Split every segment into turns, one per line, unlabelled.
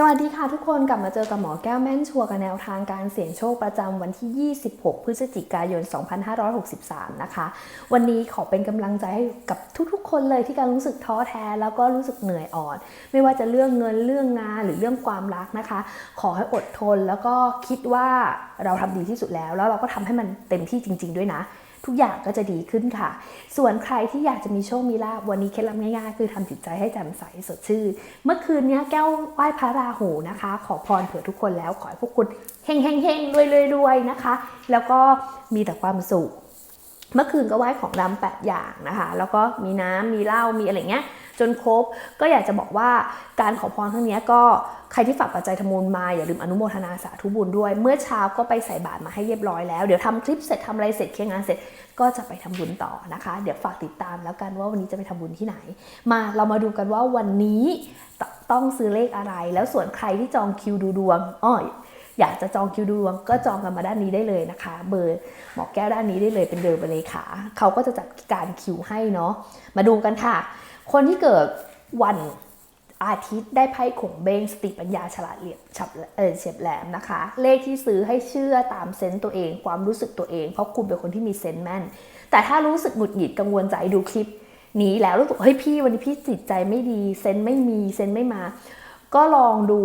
สวัสดีค่ะทุกคนกลับมาเจอกับหมอแก้วแม่นชัวกับแนวทางการเสี่ยงโชคประจำวันที่ 26 พฤศจิกายน 2563 นะคะ วันนี้ขอเป็นกำลังใจให้กับทุกๆ คนเลยที่การรู้สึกท้อแท้แล้วก็รู้สึกเหนื่อยอ่อน ไม่ว่าจะเรื่องเงินเรื่องงานหรือเรื่องความรักนะคะ ขอให้อดทนแล้วก็คิดว่าเราทำดีที่สุดแล้ว แล้วเราก็ทำให้มันเต็มที่จริง ๆ ด้วยนะ ทุกอย่างก็จะดีขึ้นค่ะ ส่วนใครที่อยากจะมีโชคมีลาบวันนี้เคล็ดลับง่ายๆ คือทำจิตใจให้แจ่มใสสดชื่นเมื่อคืนนี้แก้วไหว้พระราหูนะคะ ขอพรเผื่อทุกคนแล้วขอให้พวกคุณเฮงเฮงเฮงรวยรวยรวยนะคะ แล้วก็มีแต่ความสุข เมื่อคืนก็ไหว้ของดำแปดอย่างนะคะ แล้วก็มีน้ำมีเหล้ามีอะไรเงี้ย จนครบก็อยากจะบอกว่าการขอพรครั้งนี้ก็ใครที่ฝากปัจจัยทำบุญมาอย่าลืมอนุโมทนาสาธุบุญด้วย เมื่อเช้าก็ไปใส่บาตรมาให้เรียบร้อยแล้ว เดี๋ยวทำคลิปเสร็จทำอะไรเสร็จเคลียร์งานเสร็จก็จะไปทำบุญต่อนะคะ เดี๋ยวฝากติดตามแล้วกันว่าวันนี้จะไปทำบุญที่ไหน มาเรามาดูกันว่าวันนี้ต้องซื้อเลขอะไร แล้วส่วนใครที่จองคิวดูดวงอ้ออยากจะจองคิวดูดวงก็จองกันมาด้านนี้ได้เลยนะคะ เบอร์หมอแก้วด้านนี้ได้เลยเป็นเบอร์เบอร์เลขาเขาก็จะจัดการคิวให้เนาะมาดูกันค่ะ คนที่เกิดวันอาทิตย์ได้ไพ่ขงเบงสติปัญญาฉลาดเหลี่ยมฉับเออเฉียบแหลมนะคะ เลขที่ซื้อให้เชื่อตามเซนต์ตัวเอง ความรู้สึกตัวเอง เพราะคุณเป็นคนที่มีเซนต์แม่น แต่ถ้ารู้สึกหงุดหงิดกังวลใจดูคลิป นี้แล้วรู้สึกเฮ้ยพี่วันนี้พี่จิตใจไม่ดีเซนต์ไม่มีเซนต์ไม่มา ก็ลองดู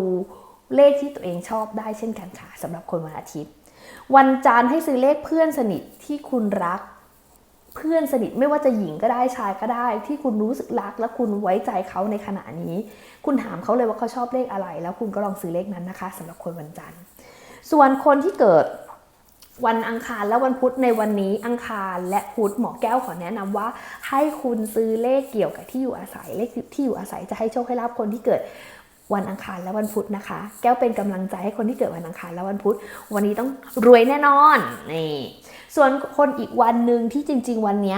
เลขที่ตัวเองชอบได้เช่นกันค่ะสำหรับคนวันอาทิตย์ วันจันทร์ให้ซื้อเลขเพื่อนสนิทที่คุณรัก เพื่อนสนิทไม่ว่าจะหญิงก็ได้ชายก็ได้ ที่คุณรู้สึกรัก และคุณไว้ใจเขาในขณะนี้ คุณถามเขาเลยว่าเขาชอบเลขอะไร แล้วคุณก็ลองซื้อเลขนั้นนะคะสำหรับคนวันจันทร์ ส่วนคนที่เกิดวันอังคารและวันพุธในวันนี้อังคารและพุธหมอแก้วขอแนะนำว่า ให้คุณซื้อเลขเกี่ยวกับที่อยู่อาศัยเลขที่อยู่อาศัยจะให้โชคให้ลาบคนที่เกิด วันอังคารและวันพุธนะคะ แก้วเป็นกำลังใจให้คนที่เกิดวันอังคารและวันพุธ วันนี้ต้องรวยแน่นอนนี่ส่วนคนอีกวันหนึ่งที่จริง ๆ วันนี้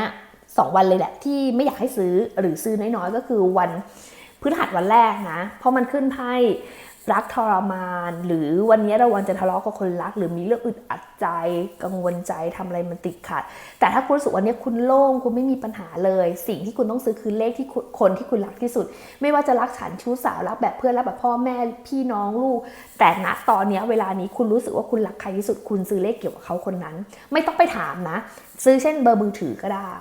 สองวันเลยแหละที่ไม่อยากให้ซื้อหรือซื้อน้อยๆก็คือวันพฤหัสวันแรกนะ เพราะมันขึ้นไพ่ รักทรมาน หรือวันนี้เราวันจะทะเลาะกับคนรัก หรือมีเรื่องอึดอัดใจกังวลใจทำอะไรมันติดขัด แต่ถ้าคุณรู้สึกวันนี้คุณโล่งคุณไม่มีปัญหาเลย สิ่งที่คุณต้องซื้อคือเลขที่คนที่คุณรักที่สุด ไม่ว่าจะรักฉันชู้สาวรักแบบเพื่อนรักแบบพ่อแม่พี่น้องลูก แต่ณตอนนี้เวลานี้คุณรู้สึกว่าคุณรักใครที่สุด คุณซื้อเลขเกี่ยวกับเขาคนนั้น ไม่ต้องไปถามนะ ซื้อเช่นเบอร์มือถือก็ได้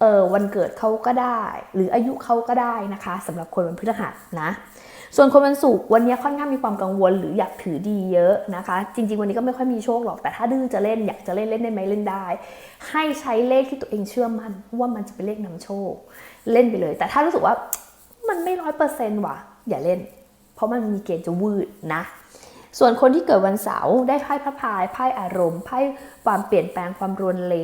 เออวันเกิดเขาก็ได้ หรืออายุเขาก็ได้นะคะสำหรับคนวันพฤหัสนะ ส่วนคนวันศุกร์วันนี้ค่อนข้างมีความกังวลหรืออยากถือดีเยอะนะคะ จริง ๆ วันนี้ก็ไม่ค่อยมีโชคหรอกแต่ถ้าดื้อจะเล่นอยากจะเล่นเล่นได้ไหมเล่นได้ ให้ใช้เลขที่ตัวเองเชื่อมั่นว่ามันจะเป็นเลขนำโชค เล่นไปเลย แต่ถ้ารู้สึกว่ามันไม่ร้อยเปอร์เซนต์ว่ะอย่าเล่น เพราะมันมีเกณฑ์จะวืดนะส่วนคนที่เกิดวันเสาร์ได้ไพ่พระพายไพ่อารมณ์ไพ่ความเปลี่ยนแปลงความรวนเล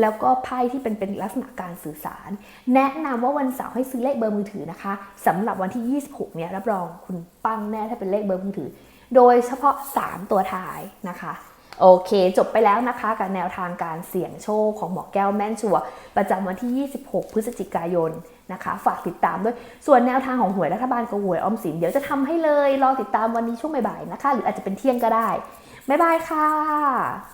แล้วก็ไพ่ที่เป็นเป็นลักษณะการสื่อสาร แนะนำว่าวันเสาร์ให้ซื้อเลขเบอร์มือถือนะคะสำหรับวันที่ 26 เนี่ยรับรองคุณปังแน่ถ้าเป็นเลขเบอร์มือถือ โดยเฉพาะ 3 ตัวท้ายนะคะโอเค จบไปแล้วนะคะกับแนวทางการเสี่ยงโชคของหมอแก้วแม่นชัว ประจำวันที่ 26 พฤศจิกายนนะคะ ฝากติดตามด้วย ส่วนแนวทางของหวยรัฐบาลกับหวยออมสิน เดี๋ยวจะทำให้เลย รอติดตามวันนี้ช่วงบ่ายๆนะคะ หรืออาจจะเป็นเที่ยงก็ได้ บ๊ายบายค่ะ